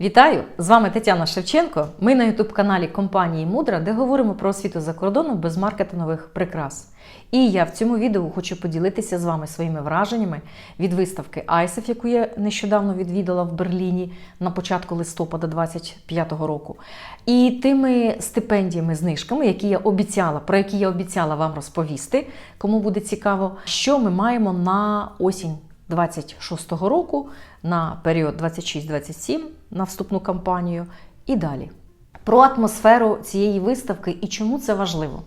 Вітаю! З вами Тетяна Шевченко. Ми на ютуб-каналі компанії Мудра, де говоримо про освіту за кордоном без маркетингових прикрас. І я в цьому відео хочу поділитися з вами своїми враженнями від виставки ISEF, яку я нещодавно відвідала в Берліні на початку листопада 2025 року, і тими стипендіями, знижками, які я обіцяла, про які я обіцяла вам розповісти, кому буде цікаво, що ми маємо на осінь 26-го року на період 26-27 на вступну кампанію і далі. Про атмосферу цієї виставки і чому це важливо.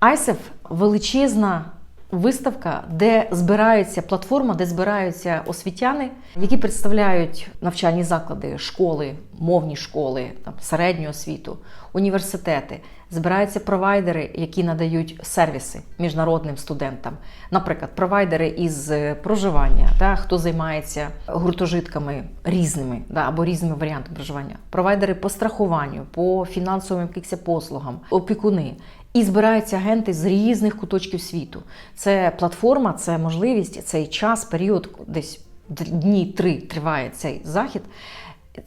ISEF – величезна виставка, де збираються платформа, де збираються освітяни, які представляють навчальні заклади, школи, мовні школи, там, середню освіту, університети. Збираються провайдери, які надають сервіси міжнародним студентам. Наприклад, провайдери із проживання, да, хто займається гуртожитками різними да, або різними варіантами проживання, провайдери по страхуванню, по фінансовим якихось послугам, опікуни. І збираються агенти з різних куточків світу. Це платформа, це можливість, цей час, період, десь дні три триває цей захід.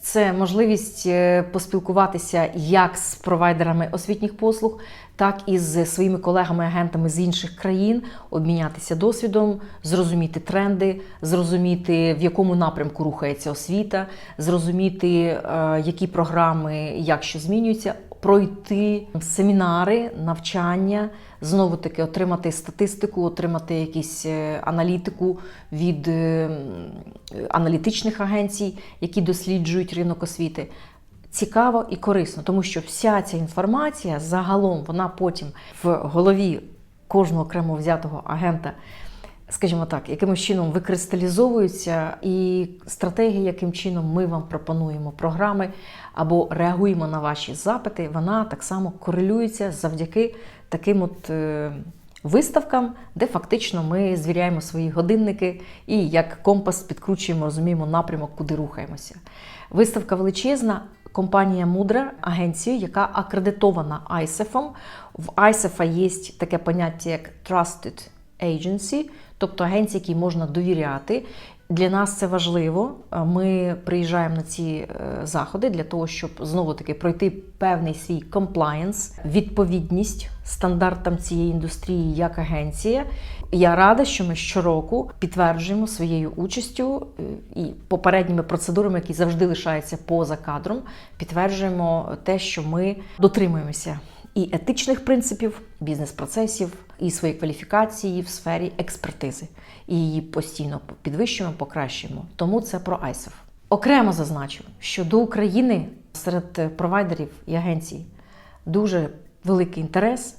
Це можливість е, поспілкуватися як з провайдерами освітніх послуг, так і з своїми колегами-агентами з інших країн, обмінятися досвідом, зрозуміти тренди, зрозуміти, в якому напрямку рухається освіта, зрозуміти, е, які програми як що змінюються, пройти семінари, навчання, знову таки отримати статистику, отримати якісь е, аналітику від е, аналітичних агенцій, які досліджують ринок освіти. Цікаво і корисно, тому що вся ця інформація загалом вона потім в голові кожного окремо взятого агента, скажімо так, якимось чином викристалізовується, і стратегія, яким чином ми вам пропонуємо програми або реагуємо на ваші запити, вона так само корелюється завдяки таким от. е, Виставкам, де фактично ми звіряємо свої годинники і як компас підкручуємо, розуміємо напрямок, куди рухаємося. Виставка величезна. Компанія Мудра, агенція, яка акредитована ISEF. В ISEF є таке поняття як Trusted Agency, тобто агенції, які можна довіряти. Для нас це важливо. Ми приїжджаємо на ці е, заходи для того, щоб знову таки пройти певний свій комплаєнс, відповідність стандартам цієї індустрії як агенція. Я рада, що ми щороку підтверджуємо своєю участю е, і попередніми процедурами, які завжди лишаються поза кадром, підтверджуємо те, що ми дотримуємося і етичних принципів, бізнес-процесів, і своєї кваліфікації в сфері експертизи. І її постійно підвищуємо, покращуємо. Тому це про ISEF. Окремо зазначу, що до України серед провайдерів і агенцій дуже великий інтерес.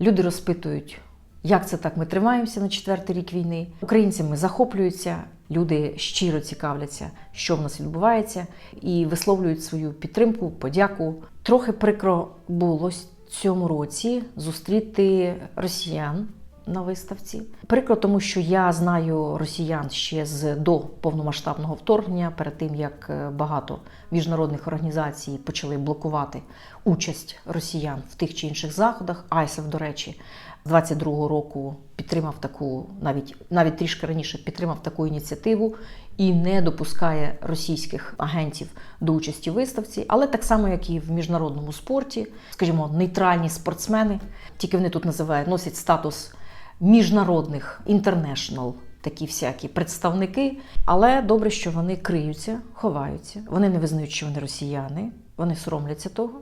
Люди розпитують, як це так ми тримаємося на четвертий рік війни. Українцями захоплюються, люди щиро цікавляться, що в нас відбувається, і висловлюють свою підтримку, подяку. Трохи прикро було цьому році зустріти росіян на виставці. Прикро, тому що я знаю росіян ще з до повномасштабного вторгнення, перед тим як е, багато міжнародних організацій почали блокувати участь росіян в тих чи інших заходах. Айсев, до речі, 22-го року підтримав таку, навіть навіть трішки раніше підтримав таку ініціативу і не допускає російських агентів до участі в виставці, але так само, як і в міжнародному спорті, скажімо, нейтральні спортсмени, тільки вони тут називають носять статус міжнародних інтернешнл. Такі всякі представники, але добре, що вони криються, ховаються. Вони не визнають, що вони росіяни, вони соромляться того.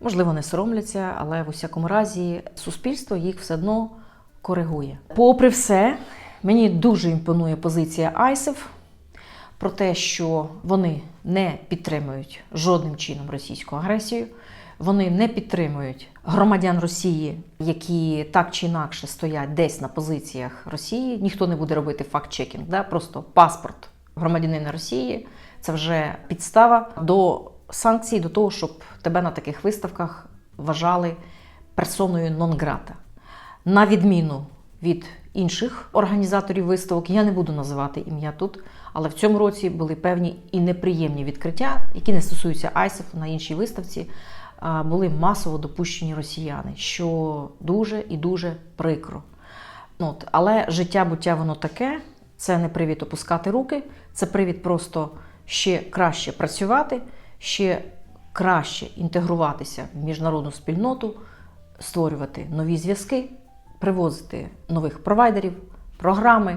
Можливо, не соромляться, але в усякому разі суспільство їх все одно коригує. Попри все, мені дуже імпонує позиція ISEF про те, що вони не підтримують жодним чином російську агресію. Вони не підтримують громадян Росії, які так чи інакше стоять десь на позиціях Росії. Ніхто не буде робити факт-чекінг, да? просто паспорт громадянина Росії це вже підстава до санкцій, до того, щоб тебе на таких виставках вважали персоною нон-грата. На відміну від інших організаторів виставок, я не буду називати ім'я тут, але в цьому році були певні і неприємні відкриття, які не стосуються ISEF на іншій виставці були масово допущені росіяни, що дуже і дуже прикро. От, Але життя буття воно таке, це не привід опускати руки, це привід просто ще краще працювати, ще краще інтегруватися в міжнародну спільноту, створювати нові зв'язки, привозити нових провайдерів, програми,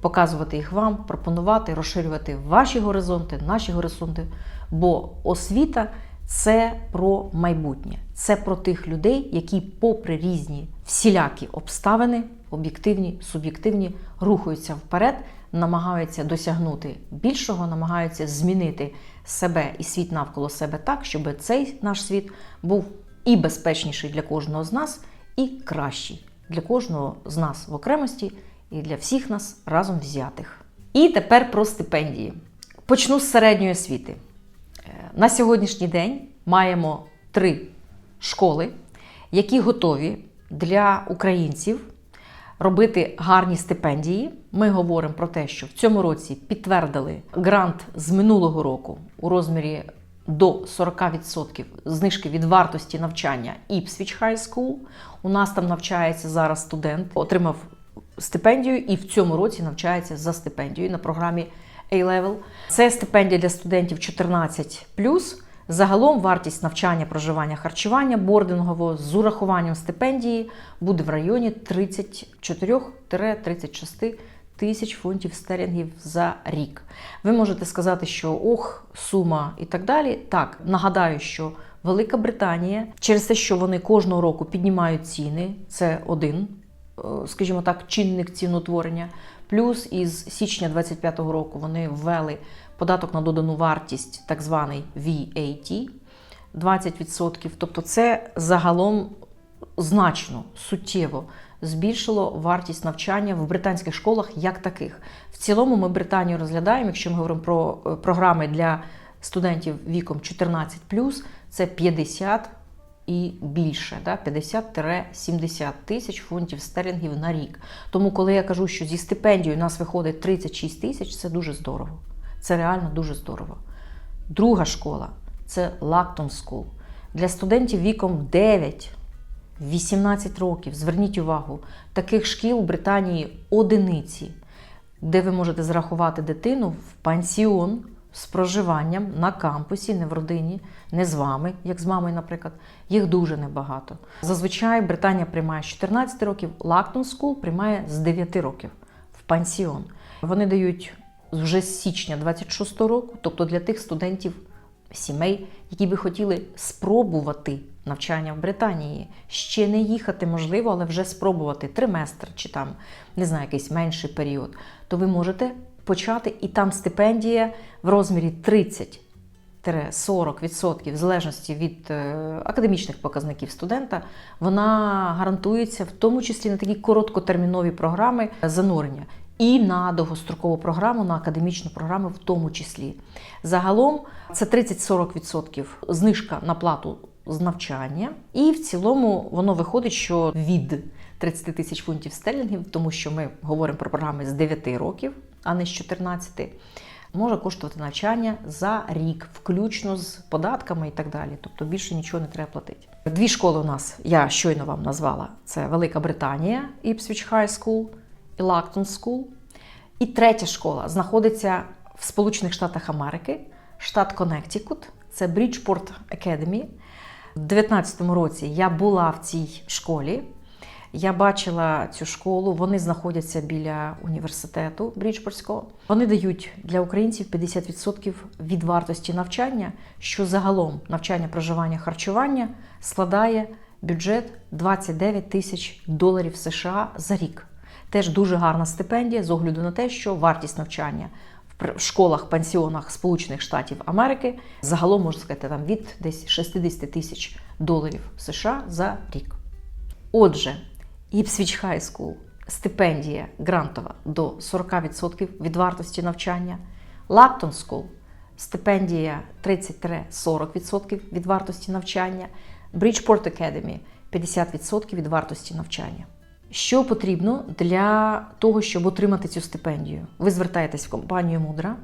показувати їх вам, пропонувати, розширювати ваші горизонти, наші горизонти. Бо освіта це про майбутнє, це про тих людей, які, попри різні всілякі обставини, об'єктивні, суб'єктивні, рухаються вперед, намагаються досягнути більшого, намагаються змінити себе і світ навколо себе так, щоб цей наш світ був і безпечніший для кожного з нас, і кращий для кожного з нас в окремості і для всіх нас разом взятих. І тепер про стипендії. Почну з середньої освіти. На сьогоднішній день маємо три школи, які готові для українців робити гарні стипендії. Ми говоримо про те, що в цьому році підтвердили грант з минулого року у розмірі до 40% знижки від вартості навчання Ipswich High School. У нас там навчається зараз студент, отримав стипендію і в цьому році навчається за стипендією на програмі A-Level. Це стипендія для студентів 14 Загалом вартість навчання, проживання, харчування бордингового з урахуванням стипендії буде в районі 34-36 тисяч фунтів стерлінгів за рік. Ви можете сказати, що ох, сума і так далі. Так, нагадаю, що Велика Британія через те, що вони кожного року піднімають ціни, це один, е, скажімо так, чинник ціноутворення. Плюс із січня 2025 року вони ввели податок на додану вартість, так званий VAT, 20%. Тобто, це загалом значно суттєво збільшило вартість навчання в британських школах як таких. В цілому ми Британію розглядаємо, якщо ми говоримо про е, програми для студентів віком 14 це 50 і більше, да, 50-70 тисяч фунтів стерлінгів на рік. Тому, коли я кажу, що зі стипендією у нас виходить 36 тисяч, це дуже здорово. Це реально дуже здорово. Друга школа це Lacton School. Для студентів віком 9-18 років. Зверніть увагу, таких шкіл у Британії одиниці, де ви можете зарахувати дитину в пансіон з проживанням на кампусі, не в родині, не з вами, як з мамою, наприклад. Їх дуже небагато. Зазвичай Британія приймає з 14 років, Lacton School приймає з 9 років в пансіон. Вони дають вже з січня 26 року, тобто для тих студентів, сімей, які би хотіли спробувати навчання в Британії, ще не їхати можливо, але вже спробувати триместр чи там не знаю, якийсь менший період, то ви можете почати і там стипендія в розмірі 30 40% в залежності від е, академічних показників студента, вона гарантується в тому числі на такі короткотермінові програми занурення і на довгострокову програму, на академічну програму, в тому числі. Загалом це 30-40% знижка на плату з навчання, і в цілому воно виходить, що від 30 тисяч фунтів стерлінгів, тому що ми говоримо про програми з 9 років, а не з 14 може коштувати навчання за рік, включно з податками і так далі. Тобто більше нічого не треба платити. Дві школи у нас я щойно вам назвала: це Велика Британія, Ipswich High School і Lacton School. І третя школа знаходиться в Сполучених Штатах Америки, штат Коннектикут, це Bridgeport Academy. У 2019 році я була в цій школі. Я бачила цю школу, вони знаходяться біля університету Бріджпортського. Вони дають для українців 50% від вартості навчання, що загалом навчання, проживання, харчування складає бюджет 29 тисяч доларів США за рік. Теж дуже гарна стипендія з огляду на те, що вартість навчання в школах, пансіонах Сполучених Штатів Америки загалом можна сказати там від десь 60 тисяч доларів США за рік. Отже. Ipswich High School стипендія грантова до 40% від вартості навчання. Lacton School стипендія 30-40% від вартості навчання. Bridgeport Academy 50% від вартості навчання. Що потрібно для того, щоб отримати цю стипендію? Ви звертаєтесь в компанію Мудра.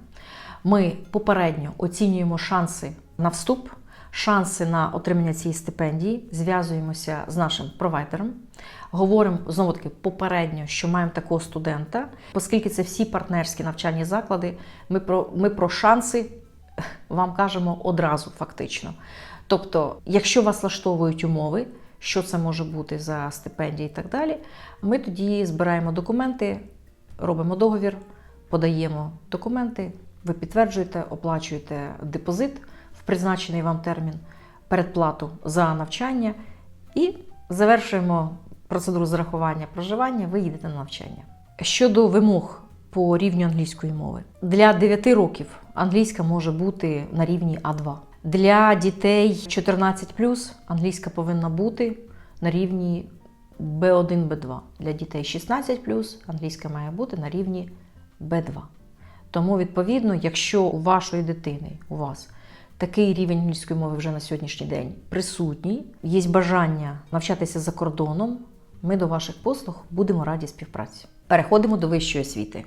Ми попередньо оцінюємо шанси на вступ, шанси на отримання цієї стипендії, зв'язуємося з нашим провайдером. Говоримо знову таки попередньо, що маємо такого студента, оскільки це всі партнерські навчальні заклади. Ми про ми про шанси вам кажемо одразу, фактично. Тобто, якщо вас влаштовують умови, що це може бути за стипендії і так далі, ми тоді збираємо документи, робимо договір, подаємо документи, ви підтверджуєте, оплачуєте депозит призначений вам термін, передплату за навчання і завершуємо процедуру зарахування проживання, ви їдете на навчання. Щодо вимог по рівню англійської мови, для 9 років англійська може бути на рівні А2. Для дітей 14 англійська повинна бути на рівні B1, B2. Для дітей 16 англійська має бути на рівні B2. Тому, відповідно, якщо у вашої дитини, у вас такий рівень англійської мови вже на сьогоднішній день присутній, є бажання навчатися за кордоном, ми до ваших послуг будемо раді співпраці. Переходимо до вищої освіти.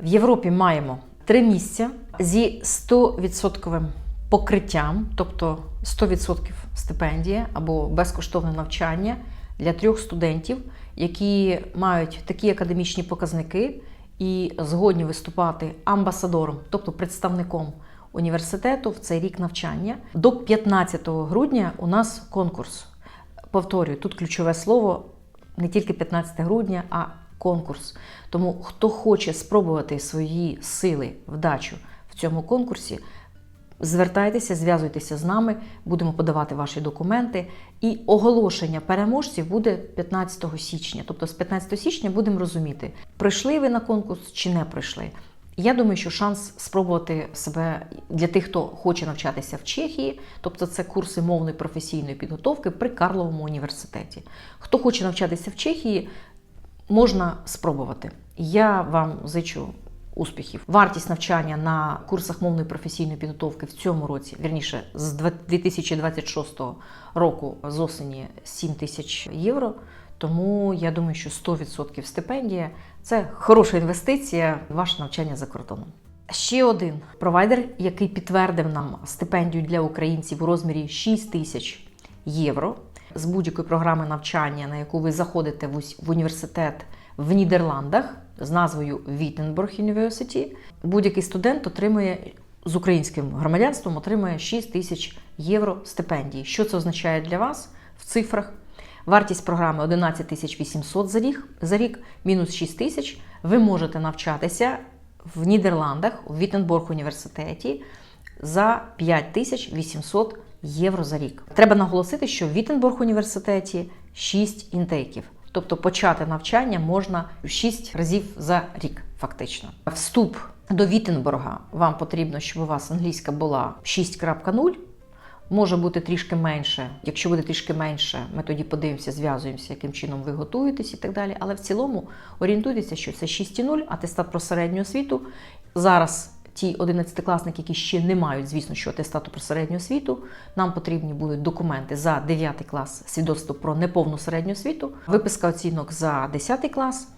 В Європі маємо три місця зі 100% покриттям, тобто 100% стипендія або безкоштовне навчання для трьох студентів, які мають такі академічні показники і згодні виступати амбасадором, тобто представником університету в цей рік навчання. До 15 грудня у нас конкурс. Повторюю, тут ключове слово не тільки 15 грудня, а конкурс. Тому хто хоче спробувати свої сили, вдачу в цьому конкурсі, звертайтеся, зв'язуйтеся з нами, будемо подавати ваші документи. І оголошення переможців буде 15 січня. Тобто з 15 січня будемо розуміти, прийшли ви на конкурс чи не прийшли. Я думаю, що шанс спробувати себе для тих, хто хоче навчатися в Чехії, тобто це курси мовної професійної підготовки при Карловому університеті. Хто хоче навчатися в Чехії, можна спробувати. Я вам зичу успіхів. Вартість навчання на курсах мовної професійної підготовки в цьому році, вірніше, з 2026 року з осені 7 тисяч євро. Тому я думаю, що 100% стипендія це хороша інвестиція в ваше навчання за кордоном. Ще один провайдер, який підтвердив нам стипендію для українців у розмірі 6 тисяч євро з будь-якої програми навчання, на яку ви заходите в університет в Нідерландах з назвою Wittenberg University. Будь-який студент отримує з українським громадянством отримує 6 тисяч євро стипендії. Що це означає для вас в цифрах? Вартість програми 11 тисяч 800 за рік, за рік, мінус 6 тисяч. Ви можете навчатися в Нідерландах, у Віттенборг університеті за 5 тисяч 800 євро за рік. Треба наголосити, що в Віттенборг університеті 6 інтейків. Тобто почати навчання можна 6 разів за рік, фактично. Вступ до Віттенборга вам потрібно, щоб у вас англійська була 6.0. Може бути трішки менше. Якщо буде трішки менше, ми тоді подивимося, зв'язуємося, яким чином ви готуєтесь і так далі. Але в цілому орієнтуйтеся, що це 6,0, атестат про середню освіту. Зараз ті 11-класники, які ще не мають, звісно, що атестату про середню освіту, нам потрібні будуть документи за 9 клас, свідоцтво про неповну середню освіту, виписка оцінок за 10 клас.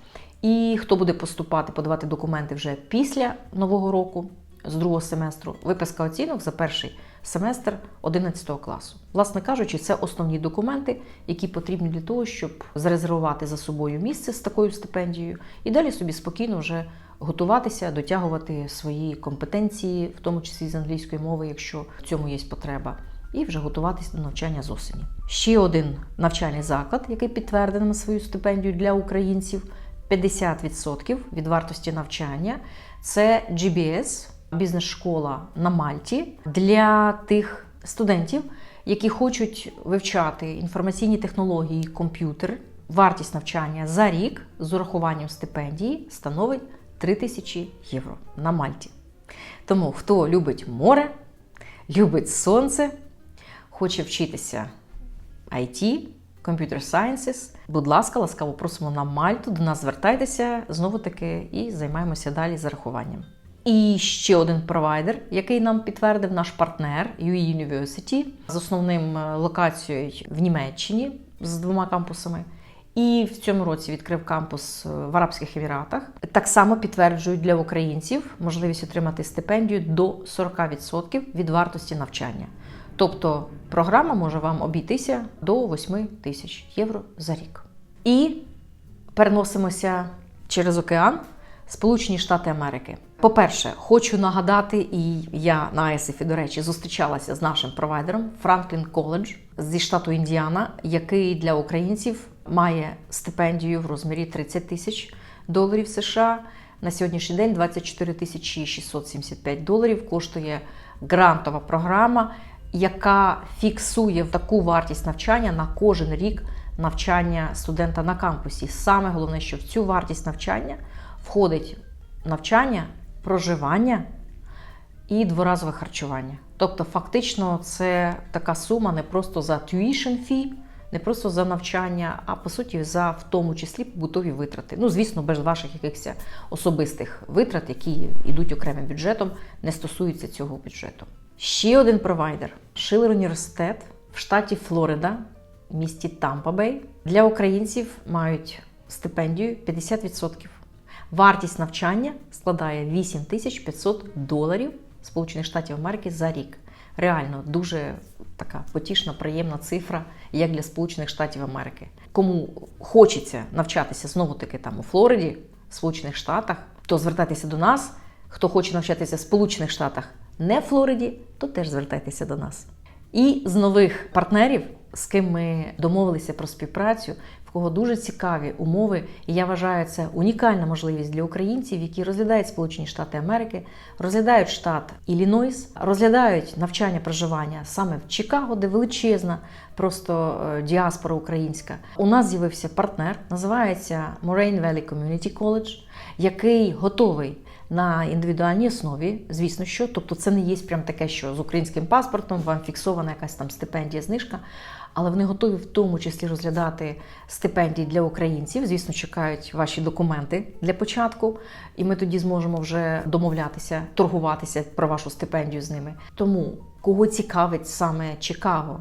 І хто буде поступати, подавати документи вже після нового року, з другого семестру, виписка оцінок за перший семестр 11 класу. Власне кажучи, це основні документи, які потрібні для того, щоб зарезервувати за собою місце з такою стипендією, і далі собі спокійно вже готуватися, дотягувати свої компетенції, в тому числі з англійської мови, якщо в цьому є потреба. І вже готуватися до навчання з осені. Ще один навчальний заклад, який підтвердив свою стипендію для українців 50% від вартості навчання. Це GBS, бізнес-школа на Мальті для тих студентів, які хочуть вивчати інформаційні технології, комп'ютер. Вартість навчання за рік з урахуванням стипендії становить 3 тисячі євро на Мальті. Тому хто любить море, любить сонце, хоче вчитися IT, Computer Sciences, будь ласка, ласкаво просимо на Мальту, до нас звертайтеся знову таки і займаємося далі зарахуванням. І ще один провайдер, який нам підтвердив наш партнер UE University з основним локацією в Німеччині з двома кампусами. І в цьому році відкрив кампус в Арабських Еміратах. Так само підтверджують для українців можливість отримати стипендію до 40% від вартості навчання. Тобто програма може вам обійтися до 8 тисяч євро за рік. І переносимося через океан Сполучені Штати Америки. По-перше, хочу нагадати, і я на ISF, до речі, зустрічалася з нашим провайдером Franklin College зі штату Індіана, який для українців має стипендію в розмірі 30 тисяч доларів США. На сьогоднішній день 24 тисячі 675 доларів коштує грантова програма, яка фіксує таку вартість навчання на кожен рік навчання студента на кампусі. Саме головне, що в цю вартість навчання входить навчання, проживання і дворазове харчування. Тобто, фактично, це така сума не просто за tuition fee, не просто за навчання, а по суті за в тому числі побутові витрати. Ну, звісно, без ваших якихось особистих витрат, які йдуть окремим бюджетом, не стосуються цього бюджету. Ще один провайдер Шилер університет в штаті Флорида, в місті Тампа-Бей. Для українців мають стипендію 50%. Вартість навчання складає 8500 доларів Сполучених Штатів Америки за рік. Реально дуже така потішна, приємна цифра, як для Сполучених Штатів Америки. Кому хочеться навчатися знову таки там у Флориді, Сполучених Штатах, то звертайтеся до нас. Хто хоче навчатися в Сполучених Штатах, не в Флориді, то теж звертайтеся до нас. І з нових партнерів, з ким ми домовилися про співпрацю, кого дуже цікаві умови, і я вважаю, це унікальна можливість для українців, які розглядають Сполучені Штати Америки, розглядають штат Іллінойс, розглядають навчання проживання саме в Чикаго, де величезна просто е, діаспора українська. У нас з'явився партнер, називається Moraine Valley Community College, який готовий на індивідуальній основі, звісно, що тобто це не є прям таке, що з українським паспортом вам фіксована якась там стипендія, знижка. Але вони готові в тому числі розглядати стипендії для українців. Звісно, чекають ваші документи для початку, і ми тоді зможемо вже домовлятися, торгуватися про вашу стипендію з ними. Тому кого цікавить саме Чикаго,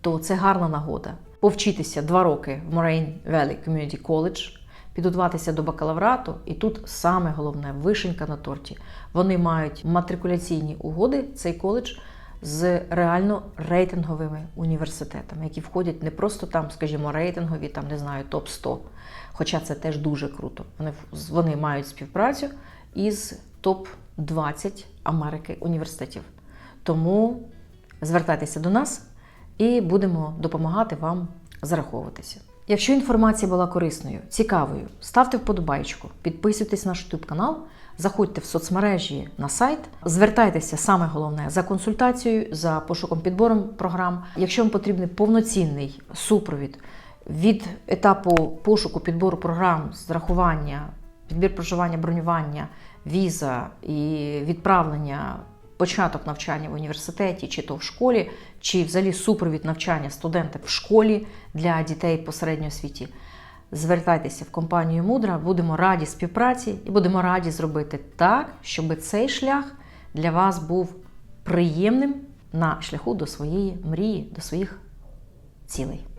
то це гарна нагода повчитися два роки в Moraine Valley Community College, підготуватися до бакалаврату, і тут саме головне вишенька на торті. Вони мають матрикуляційні угоди, цей коледж. З реально рейтинговими університетами, які входять не просто там, скажімо, рейтингові, там не знаю, топ 100 Хоча це теж дуже круто. Вони вони мають співпрацю із топ 20 Америки університетів. Тому звертайтеся до нас і будемо допомагати вам зараховуватися. Якщо інформація була корисною, цікавою, ставте вподобайку, підписуйтесь на наш YouTube канал, заходьте в соцмережі на сайт, звертайтеся саме головне за консультацією, за пошуком підбором програм. Якщо вам потрібний повноцінний супровід від етапу пошуку підбору програм, зрахування, підбір проживання, бронювання, віза і відправлення. Початок навчання в університеті, чи то в школі, чи взагалі супровід навчання студента в школі для дітей посередньої освіті. Звертайтеся в компанію Мудра, будемо раді співпраці і будемо раді зробити так, щоб цей шлях для вас був приємним на шляху до своєї мрії, до своїх цілей.